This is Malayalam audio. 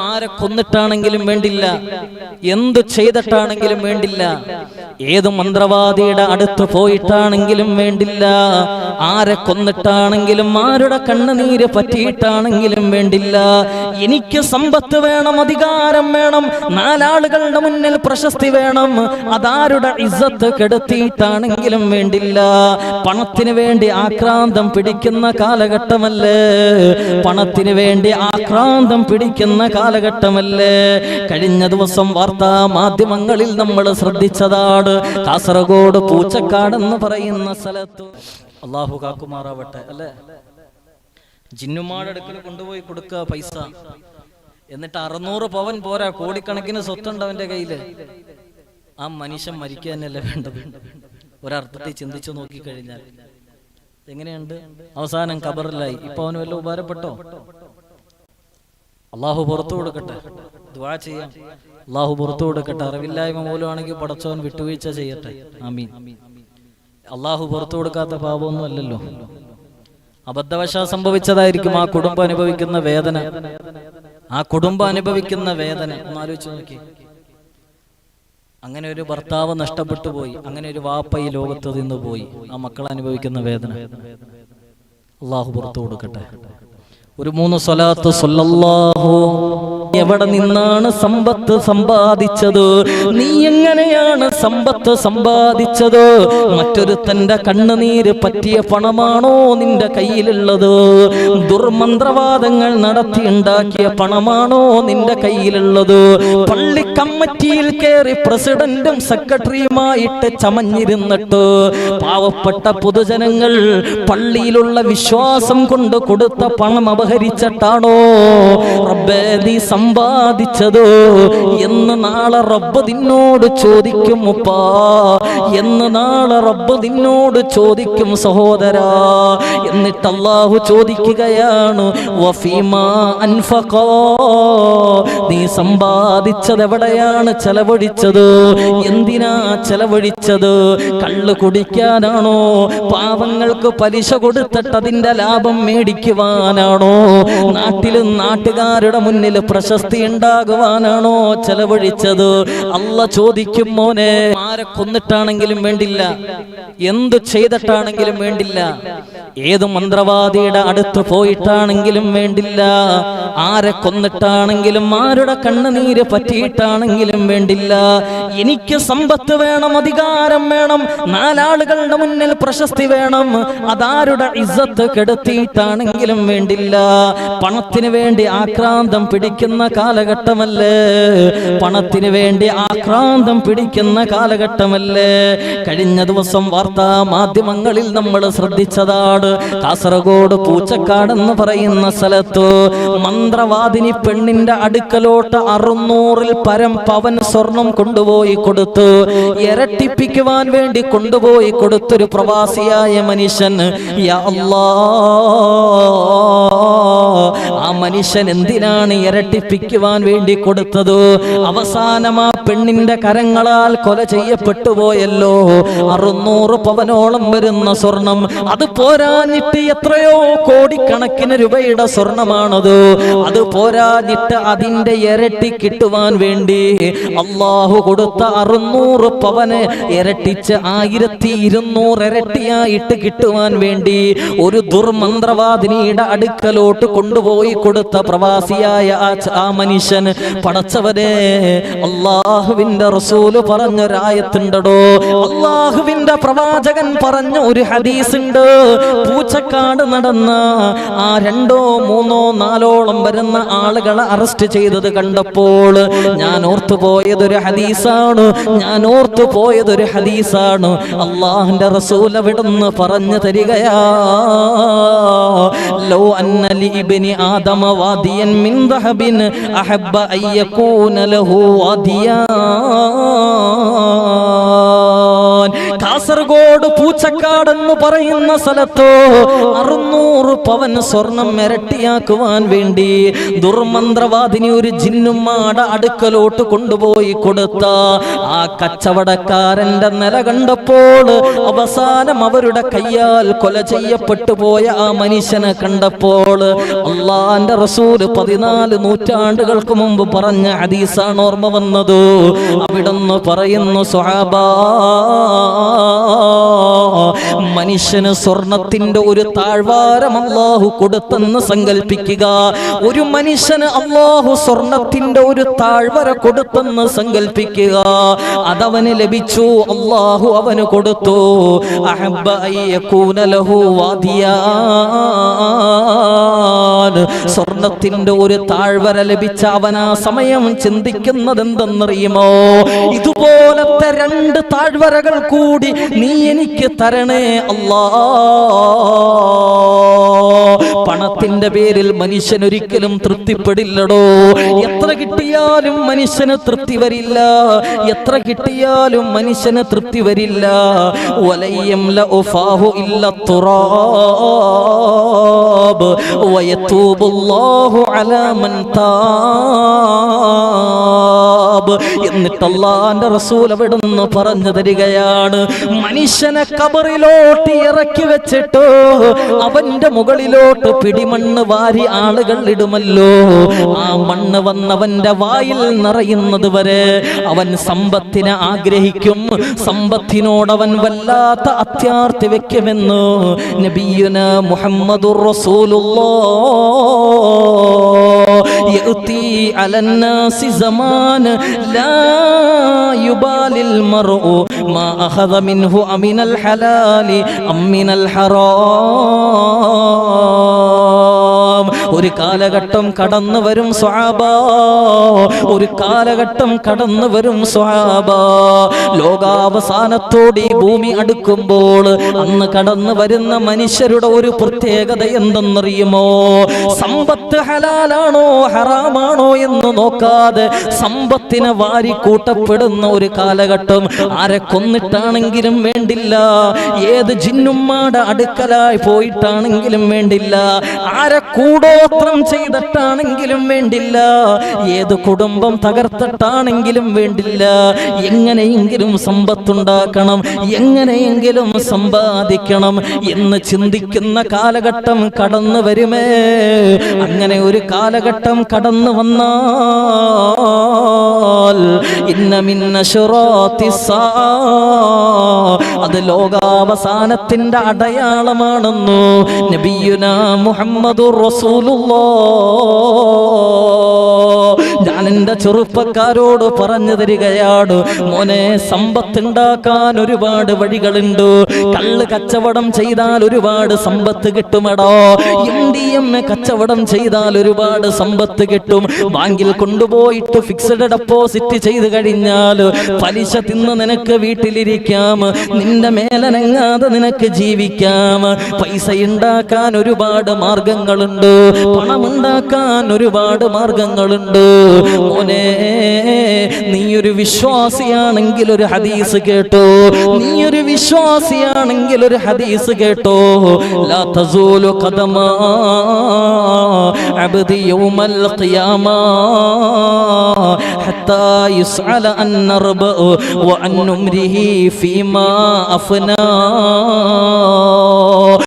ആരെ കൊന്നിട്ടാണെങ്കിലും വേണ്ടില്ല. എന്തു ചെയ്തിട്ടാണെങ്കിലും വേണ്ടില്ല. ഏത് മന്ത്രവാദിയുടെ അടുത്ത് പോയിട്ടാണെങ്കിലും വേണ്ടില്ല. ആരെ കൊന്നിട്ടാണെങ്കിലും ആരുടെ കണ്ണുനീര് പറ്റിയിട്ടാണെങ്കിലും വേണ്ടില്ല. എനിക്ക് സമ്പത്ത് വേണം അധികാരം വേണം നാലാളുകളുടെ മുന്നിൽ പ്രശസ്തി വേണം അതാരുടെ ഇസ്സത്ത് കെടുത്തിയിട്ടാണെങ്കിലും വേണ്ടില്ല. പണത്തിന് വേണ്ടി ആക്രാന്തം പിടിക്കുന്ന കാലഘട്ടമല്ലേ? പണത്തിന് വേണ്ടി ആക്രാന്തം പിടിക്കുന്ന കാലഘട്ടമല്ലേ? കഴിഞ്ഞ ദിവസം വാർത്താ മാധ്യമങ്ങളിൽ നമ്മൾ ശ്രദ്ധിച്ചതാണ് കാസർഗോഡ് പൂച്ചക്കാട് എന്ന് പറയുന്ന സ്ഥലത്ത്. അള്ളാഹു കാക്കുമാറാവട്ടെ അല്ലേ? ജിന്നുമാടെ അടുക്കൽ കൊണ്ടുപോയി കൊടുക്കുക പൈസ. എന്നിട്ട് അറുന്നൂറ് പവൻ പോരാ കോടിക്കണക്കിന് സ്വത്തുണ്ട് അവന്റെ കയ്യിൽ. ആ മനുഷ്യൻ മരിക്കുക തന്നെയല്ലേ വേണ്ടത്? ഒരർത്ഥത്തിൽ ചിന്തിച്ചു നോക്കിക്കഴിഞ്ഞാൽ. എങ്ങനെയുണ്ട്? അവസാനം കബറിലായി ഇപ്പൊ അവന് വല്ല ഉപകാരപ്പെട്ടോ? അള്ളാഹു പുറത്തു കൊടുക്കട്ടെ. ചെയ്യാം. അള്ളാഹു പുറത്തു കൊടുക്കട്ടെ. അറിവില്ലായ്മ മൂലമാണെങ്കിൽ പടച്ചവൻ വിട്ടുവീഴ്ച ചെയ്യട്ടെ. ആമീൻ. അള്ളാഹു പുറത്തു കൊടുക്കാത്ത പാപമൊന്നും അല്ലല്ലോ. അബദ്ധവശാ സംഭവിച്ചതായിരിക്കും ആ കുടുംബം അനുഭവിക്കുന്ന വേദന. ആ കുടുംബം അനുഭവിക്കുന്ന വേദന. ഒന്ന് ആലോചിച്ച് നോക്കി. അങ്ങനെ ഒരു ഭർത്താവ് നഷ്ടപ്പെട്ടു പോയി. അങ്ങനെ ഒരു വാപ്പ ഈ ലോകത്ത് നിന്ന് പോയി. ആ മക്കൾ അനുഭവിക്കുന്ന വേദന. അള്ളാഹു പുറത്തു കൊടുക്കട്ടെ. ഒരു മൂന്ന് സ്വലാത്ത് സല്ലല്ലാഹു എവിടെ നിന്നാണ് സമ്പത്ത് സമ്പാദിച്ചത്? നീ എങ്ങനെയാണ് സമ്പത്ത് സമ്പാദിച്ചത്? മറ്റൊരു തന്റെ കണ്ണുനീര് പറ്റിയ പണമാണോ നിന്റെ കയ്യിലുള്ളത്? ദുർമന്ത്രവാദങ്ങൾ നടത്തി ഉണ്ടാക്കിയ പണമാണോ നിന്റെ കയ്യിലുള്ളത്? പള്ളി കമ്മിറ്റിയിൽ കയറി പ്രസിഡന്റും സെക്രട്ടറിയുമായിട്ട് ചമഞ്ഞിരുന്നിട്ട് പാവപ്പെട്ട പൊതുജനങ്ങൾ പള്ളിയിലുള്ള വിശ്വാസം കൊണ്ട് കൊടുത്ത പണം അപഹരിച്ചിട്ടാണോ? റബ്ബേ നീ സമ്പാദിച്ചതോ എന്ന് നാളെ റബ്ബ് നിന്നോട് ചോദിക്കും ഉപ്പാ. എന്ന് നാളെ റബ്ബ് നിന്നോട് ചോദിക്കും സഹോദരാ. എന്നിട്ട് അള്ളാഹു ചോദിക്കുകയാണ് നീ സമ്പാദിച്ചത് എവിടെയാണ് ചെലവഴിച്ചത്? എന്തിനാ ചെലവഴിച്ചത്? കള്ള് കുടിക്കാനാണോ? പാവങ്ങൾക്ക് പലിശ കൊടുത്തിട്ട് അതിന്റെ ലാഭം മേടിക്കുവാനാണോ? നാട്ടിലും നാട്ടുകാരുടെ മുന്നിൽ പ്രശസ്തി ഉണ്ടാകുവാനാണോ ചെലവഴിച്ചത്? അല്ല ചോദിക്കും മോനെ ആരെ കൊന്നിട്ടാണെങ്കിലും വേണ്ടില്ല. എന്തു ചെയ്തിട്ടാണെങ്കിലും വേണ്ടില്ല. ഏത് മന്ത്രവാദിയുടെ അടുത്ത് പോയിട്ടാണെങ്കിലും വേണ്ടില്ല. ആരെ കൊന്നിട്ടാണെങ്കിലും ആരുടെ കണ്ണുനീര് പറ്റിയിട്ടാണെങ്കിലും വേണ്ടില്ല. എനിക്ക് സമ്പത്ത് വേണം അധികാരം വേണം നാലാളുകളുടെ മുന്നിൽ പ്രശസ്തി വേണം. അതാരുടെ ഇസ്സത്ത് കെടുത്തിയിട്ടാണെങ്കിലും വേണ്ടില്ല. പണത്തിന് വേണ്ടി ആക്രാന്തം പിടിക്കുന്ന കാലഘട്ടമല്ലേ? പണത്തിന് വേണ്ടി ആക്രാന്തം പിടിക്കുന്ന കാലഘട്ടമല്ലേ? കഴിഞ്ഞ ദിവസം വാർത്താ മാധ്യമങ്ങളിൽ നമ്മൾ ശ്രദ്ധിച്ചതാണ്. കാസർഗോഡ് പൂച്ചക്കാട് എന്ന് പറയുന്ന സ്ഥലത്ത് മന്ത്രവാദിനി പെണ്ണിന്റെ അടുക്കലോട്ട് അറുന്നൂറിൽ പരം പവൻ സ്വർണം കൊണ്ടുപോയി കൊടുത്തു ഇരട്ടിപ്പിക്കുവാൻ വേണ്ടി കൊണ്ടുപോയി കൊടുത്തൊരു പ്രവാസിയായ മനുഷ്യൻ ആ മനുഷ്യൻ എന്തിനാണ് ഇരട്ടിപ്പിക്കുവാൻ വേണ്ടി കൊടുത്തത്. അവസാനം ആ പെണ്ണിന്റെ കരങ്ങളാൽ കൊല ചെയ്യപ്പെട്ടു പോയല്ലോ. അറുന്നൂറ് പവനോളം വരുന്ന സ്വർണം. അത് പോരാഞ്ഞിട്ട് എത്രയോ കോടിക്കണക്കിന് രൂപയുടെ സ്വർണമാണത്. അത് പോരാഞ്ഞിട്ട് അതിന്റെ ഇരട്ടി കിട്ടുവാൻ വേണ്ടി അള്ളാഹു കൊടുത്ത അറുന്നൂറ് പവന് ഇരട്ടിച്ച് ആയിരത്തി ഇരുന്നൂറ് ഇരട്ടിയായിട്ട് കിട്ടുവാൻ വേണ്ടി ഒരു ദുർമന്ത്രവാദിനിയുടെ അടുക്കലോട്ട് കൊണ്ടുപോയി കൊടുത്ത പ്രവാസിയായ ആ ആ മനുഷ്യൻ പടച്ചവനെ അള്ളാഹുവിന്റെ റസൂൽ പറഞ്ഞൊരായത്തുണ്ടടോ. അള്ളാഹുവിന്റെ പ്രവാചകൻ പറഞ്ഞ ഒരു ഹദീസ് ഉണ്ട് പൂച്ചക്കാട് നടന്ന ആ രണ്ടോ മൂന്നോ നാലോളം വരുന്ന ആളുകളെ അറസ്റ്റ് ചെയ്തത് കണ്ടപ്പോൾ ഞാൻ ഓർത്തു പോയതൊരു ഹദീസാണ്. ഞാൻ ഓർത്തു പോയതൊരു ഹദീസാണ്. അള്ളാഹിന്റെ റസൂൽ അവിടുന്ന് പറഞ്ഞു തരികയാ ലോ അന്നലി ആദമ വാദിയൻ മിൻ ദഹബിൻ അഹബ്ബ അയ്യക്കൂനലഹു വാദിയാൻ കാസർഗോഡ് പൂച്ചക്കാട് പൂച്ചക്കാടെന്ന് പറയുന്ന സ്ഥലത്തോ അറുന്നൂറ് പവൻ സ്വർണം ഇരട്ടിയാക്കുവാൻ വേണ്ടി ദുർമന്ത്രവാദിനി ഒരു ജിന്നുമാട അടുക്കലോട്ട് കൊണ്ടുപോയി കൊടുത്ത ആ കച്ചവടക്കാരന്റെ നില കണ്ടപ്പോൾ അവസാനം അവരുടെ കയ്യാൽ കൊല ചെയ്യപ്പെട്ടു പോയ ആ മനുഷ്യനെ കണ്ടപ്പോൾ അള്ളാന്റെ റസൂൽ പതിനാല് നൂറ്റാണ്ടുകൾക്ക് മുമ്പ് പറഞ്ഞ ഹദീസാണ് ഓർമ്മ വന്നത്. അവിടുന്ന് പറയുന്നു സ്വഹാബാ മനുഷ്യന് സ്വർണത്തിന്റെ ഒരു താഴ്വാരം അള്ളാഹു കൊടുത്തെന്ന് സങ്കല്പിക്കുക ഒരു മനുഷ്യന് അള്ളാഹു സ്വർണത്തിന്റെ ഒരു താഴ്വര കൊടുത്തെന്ന് സങ്കല്പിക്കുക അതവന് ലഭിച്ചു അള്ളാഹു അവന് കൊടുത്തു. അയ്യകൂന ലഹു വാദിയാൻ സ്വർണത്തിന്റെ ഒരു താഴ്വര ലഭിച്ച അവൻ ആ സമയം ചിന്തിക്കുന്നത് എന്തെന്നറിയുമോ ഇതുപോലത്തെ രണ്ട് താഴ്വരകൾ കൂടി നീ എനിക്ക് തരണേ അല്ലാ. പണത്തിന്റെ പേരിൽ മനുഷ്യൻ ഒരിക്കലും തൃപ്തിപ്പെടില്ലടോ. എത്ര കിട്ടിയാലും മനുഷ്യന് തൃപ്തി വരില്ല. എത്ര കിട്ടിയാലും മനുഷ്യന് തൃപ്തി വരില്ല. വലയം ഇല്ല തുറാബ്. വയത്തൂബുല്ലാഹു അലാ മൻ താബ് എന്നിട്ട് അള്ളാന്റെ റസൂൽ അവിടുന്ന് പറഞ്ഞു തരികയാണ്. മനുഷ്യനെ കബറിലോട്ട് ഇറക്കി വെച്ചിട്ട് അവന്റെ മുകളിലോട്ട് പിടിമണ്ണ് വാരി ആളുകൾ ഇടുമല്ലോ. ആ മണ്ണ് വന്നവന്റെ വായിൽ നിറയുന്നത് വരെ അവൻ സമ്പത്തിനെ ആഗ്രഹിക്കും. സമ്പത്തിനോടവൻ വല്ലാത്ത അത്യാർത്ഥി വെക്കുമെന്ന് നബിയുന മുഹമ്മദുർ يؤتي على الناس زمان لا يبالي المرء ما أخذ منه أمن الحلال أم من الحرام. ഒരു കാലഘട്ടം കടന്നു വരും സ്വാബ ഒരു കാലഘട്ടം കടന്നു വരും സ്വാബ ലോകാവസാനത്തോട് ഈ ഭൂമി അടുക്കുമ്പോൾ അന്ന് കടന്നു വരുന്ന മനുഷ്യരുടെ ഒരു പ്രത്യേകത എന്തെന്നറിയുമോ? സമ്പത്ത് ഹലാലാണോ ഹറാമാണോ എന്ന് നോക്കാതെ സമ്പത്തിനെ വാരി കൂട്ടപ്പെടുന്ന ഒരു കാലഘട്ടം ആരെ കൊന്നിട്ടാണെങ്കിലും വേണ്ടില്ല. ഏത് ജിന്നുമ്മാടെ അടുക്കലായി പോയിട്ടാണെങ്കിലും വേണ്ടില്ല. ആരെ കൂടോത്രം ചെയ്തിട്ടാണെങ്കിലും വേണ്ടില്ല. ഏത് കുടുംബം തകർത്തിട്ടാണെങ്കിലും വേണ്ടില്ല. എങ്ങനെയെങ്കിലും സമ്പത്തുണ്ടാക്കണം എങ്ങനെയെങ്കിലും സമ്പാദിക്കണം എന്ന് ചിന്തിക്കുന്ന കാലഘട്ടം കടന്നു വരുമേ. അങ്ങനെ ഒരു കാലഘട്ടം കടന്നു വന്നാൽ ഇന്ന മിന്ന ശുറാത്തി അത് ലോകാവസാനത്തിന്റെ അടയാളമാണെന്നു നബിയുന മുഹമ്മദ് റസൂലുള്ളാഹ് ഞാൻ എന്റെ ചെറുപ്പക്കാരോട് പറഞ്ഞു തരികയാണ് മോനെ സമ്പത്ത് ഉണ്ടാക്കാൻ ഒരുപാട് വഴികളുണ്ട്. കള്ള് കച്ചവടം ചെയ്താൽ ഒരുപാട് സമ്പത്ത് കിട്ടുമടോ? എ കച്ചവടം ചെയ്താൽ ഒരുപാട് സമ്പത്ത് കിട്ടും. ബാങ്കിൽ കൊണ്ടുപോയിട്ട് ഫിക്സഡ് ഡെപ്പോസിറ്റ് ചെയ്ത് കഴിഞ്ഞാൽ പലിശ തിന്ന് നിനക്ക് വീട്ടിലിരിക്കാം. നിന്റെ മേലനങ്ങാതെ നിനക്ക് ജീവിക്കാം. പൈസ ഉണ്ടാക്കാൻ ഒരുപാട് മാർഗങ്ങളുണ്ട്. പണമുണ്ടാക്കാൻ ഒരുപാട് മാർഗങ്ങളുണ്ട്. മോനെ നീ ഒരു വിശ്വാസിയാണെങ്കിൽ ഒരു ഹദീസ് കേട്ടോ. നീ ഒരു വിശ്വാസിയാണെങ്കിൽ ഒരു ഹദീസ് കേട്ടോ. ലാ തസൂലു ഖദമാ അബ്ദി യൗമൽ ഖിയാമ ഹത്താ യുസ്അല അൻ നർബ വ അൻ ഉംരിഹി ഫീമാ അഫ്നാ